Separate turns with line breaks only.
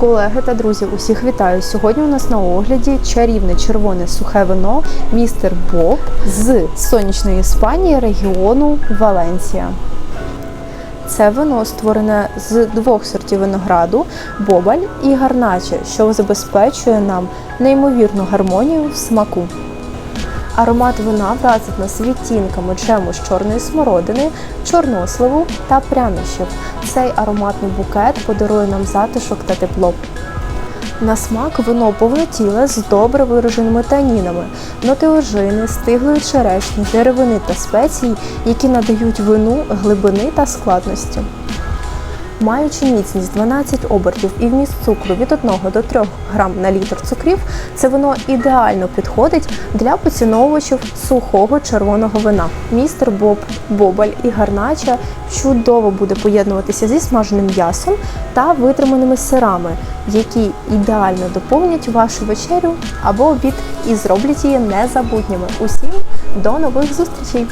Колеги та друзі, усіх вітаю! Сьогодні у нас на огляді чарівне червоне сухе вино містер Боб з сонячної Іспанії регіону Валенсія. Це вино створене з двох сортів винограду бобаль і гарначе, що забезпечує нам неймовірну гармонію в смаку. Аромат вина вразить нас відтінками джему з чорної смородини, чорносливу та прянощів. Цей ароматний букет подарує нам затишок та тепло. На смак вино повнотіле з добре вираженими танінами, ноти ожини, стиглої черешні, деревини та спецій, які надають вину глибини та складності. Маючи міцність 12 обертів і вміст цукру від 1 до 3 грам на літр цукрів, це вино ідеально підходить для поціновувачів сухого червоного вина. Містер Боб, Бобаль і гарнача чудово буде поєднуватися зі смаженим м'ясом та витриманими сирами, які ідеально доповнять вашу вечерю або обід і зроблять її незабутніми. Усім до нових зустрічей!